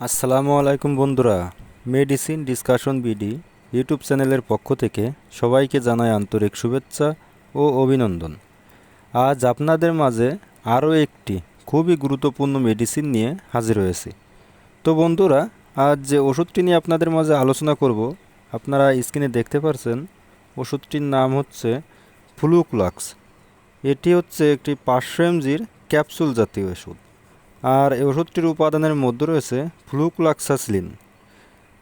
আসসালামু আলাইকুম বন্ধুরা মেডিসিন ডিসকাশন বিডি ইউটিউব চ্যানেলের পক্ষ থেকে সবাইকে জানাই আন্তরিক শুভেচ্ছা ও অভিনন্দন। আজ আপনাদের মাঝে আরও একটি খুবই গুরুত্বপূর্ণ মেডিসিন নিয়ে হাজির হয়েছি। তো বন্ধুরা, আজ যে ওষুধটি নিয়ে আপনাদের মাঝে আলোচনা করব, আপনারা স্ক্রিনে দেখতে পারছেন, ওষুধটির নাম হচ্ছে ফ্লুক্লাক্স এটি হচ্ছে একটি পাঁচশো এমজির ক্যাপসুল জাতীয় ওষুধ। আর এই ওষুধটির উপাদানের মধ্যে রয়েছে ফ্লুক্লাক্সাসলিন।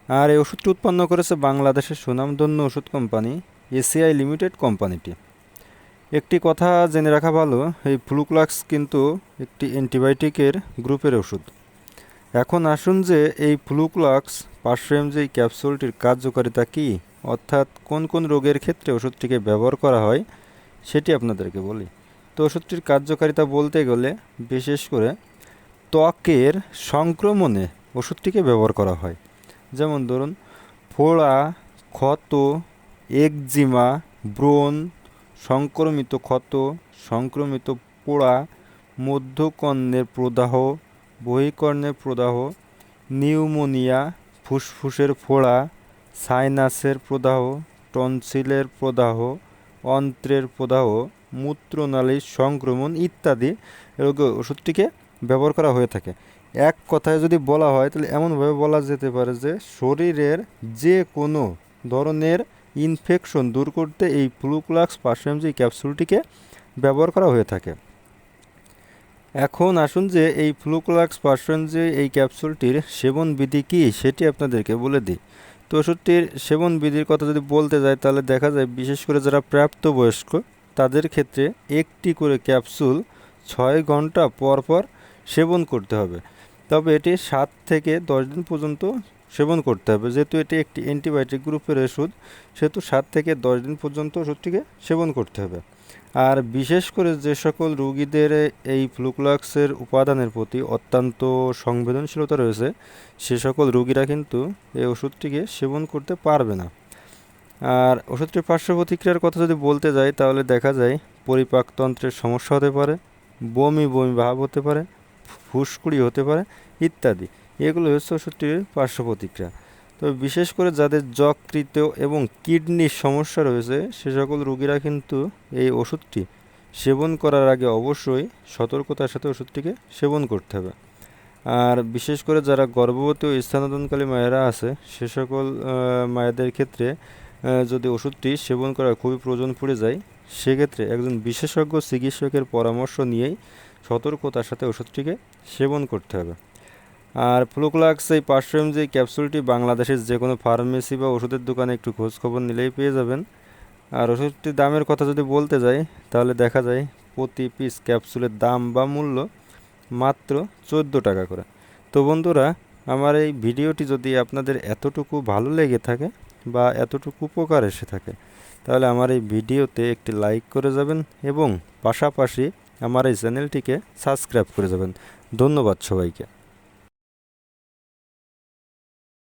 আর এই ওষুধটি উৎপন্ন করেছে বাংলাদেশের সুনামধন্য ওষুধ কোম্পানি এসিআই লিমিটেড কোম্পানিটি। একটি কথা জেনে রাখা ভালো, এই ফ্লুক্লাক্স কিন্তু একটি অ্যান্টিবায়োটিকের গ্রুপের ওষুধ। এখন আসুন যে এই ফ্লুক্লাক্স পাঁচশো এমজি ক্যাপসুলটির কার্যকারিতা কী, অর্থাৎ কোন কোন রোগের ক্ষেত্রে ওষুধটিকে ব্যবহার করা হয়, সেটি আপনাদেরকে বলি। তো ওষুধটির কার্যকারিতা বলতে গেলে, বিশেষ করে ত্বকের সংক্রমণে ওষুধটিকে ব্যবহার করা হয়। যেমন ধরুন, ফোড়া, ক্ষত, একজিমা, ব্রণ, সংক্রমিত ক্ষত, সংক্রমিত পোড়া, মধ্যকর্ণের প্রদাহ, বহিকর্ণের প্রদাহ, নিউমোনিয়া, ফুসফুসের ফোড়া, সাইনাসের প্রদাহ, টনসিলের প্রদাহ, অন্ত্রের প্রদাহ, মূত্রনালীর সংক্রমণ ইত্যাদি রোগে ওষুধটিকে ব্যবহার করা হয়ে থাকে। এক কথায় যদি বলা হয়, তাহলে এমনভাবে বলা যেতে পারে যে, শরীরের যে কোনো ধরনের ইনফেকশন দূর করতে এই ফ্লুক্লাক্স পাঁচশো এমজি ক্যাপসুলটিকে ব্যবহার করা হয়ে থাকে। এখন আসুন যে, এই ফ্লুক্লাক্স পাঁচশো এমজি এই ক্যাপসুলটির সেবন বিধি কী, সেটি আপনাদেরকে বলে দিই। তো ওষুধটির সেবন বিধির কথা যদি বলতে যাই, তাহলে দেখা যায়, বিশেষ করে যারা প্রাপ্তবয়স্ক, তাদের ক্ষেত্রে একটি করে ক্যাপসুল ছয় ঘণ্টা পর পর সেবন করতে হবে। তবে এটি সাত থেকে দশ দিন পর্যন্ত সেবন করতে হবে। যেহেতু এটি একটি অ্যান্টিবায়োটিক গ্রুপের ওষুধ, সেহেতু সাত থেকে দশ দিন পর্যন্ত ওষুধটিকে সেবন করতে হবে। আর বিশেষ করে যে সকল রুগীদের এই ফ্লুক্লাক্সের উপাদানের প্রতি অত্যন্ত সংবেদনশীলতা রয়েছে, সে সকল রুগীরা কিন্তু এই ওষুধটিকে সেবন করতে পারবে না। আর ওষুধটির পার্শ্ব প্রতিক্রিয়ার কথা যদি বলতে যাই, তাহলে দেখা যায় পরিপাকতন্ত্রের সমস্যা হতে পারে, বমি বমি ভাব হতে পারে ফুসকুড়ি হতে পারে, ইত্যাদি। এগুলো হচ্ছে ওষুধটির পার্শ্ব প্রতিক্রিয়া তবে বিশেষ করে যাদের যকৃত এবং কিডনির সমস্যা রয়েছে, সে সকল রোগীরা কিন্তু এই ওষুধটি সেবন করার আগে অবশ্যই সতর্কতার সাথে ওষুধটিকে সেবন করতে হবে। আর বিশেষ করে যারা গর্ভবতী ও স্থানান্তরকালী মায়েরা আছে, সে সকল মায়েদের ক্ষেত্রে যদি ওষুধটি সেবন করা খুবই প্রয়োজন পড়ে যায়, সেক্ষেত্রে একজন বিশেষজ্ঞ চিকিৎসকের পরামর্শ নিয়েই সতর্কতার সাথে ওষুধটিকে সেবন করতে হবে। আর ফ্লুক্লাক্স এই পাঁচশো এম যে ক্যাপসুলটি বাংলাদেশের যে কোনো ফার্মেসি বা ওষুধের দোকানে একটু খোঁজ খবর নিলেই পেয়ে যাবেন। আর ওষুধটির দামের কথা যদি বলতে যাই, তাহলে দেখা যায় প্রতি পিস ক্যাপসুলের দাম বা মূল্য মাত্র চোদ্দ টাকা করে। তো বন্ধুরা, আমার এই ভিডিওটি যদি আপনাদের এতটুকু ভালো লেগে থাকে বা এতটুকু উপকার এসে থাকে, তাহলে আমার এই ভিডিওতে একটি লাইক করে যাবেন এবং পাশাপাশি আমার এই চ্যানেলটিকে সাবস্ক্রাইব করে যাবেন। ধন্যবাদ সবাইকে।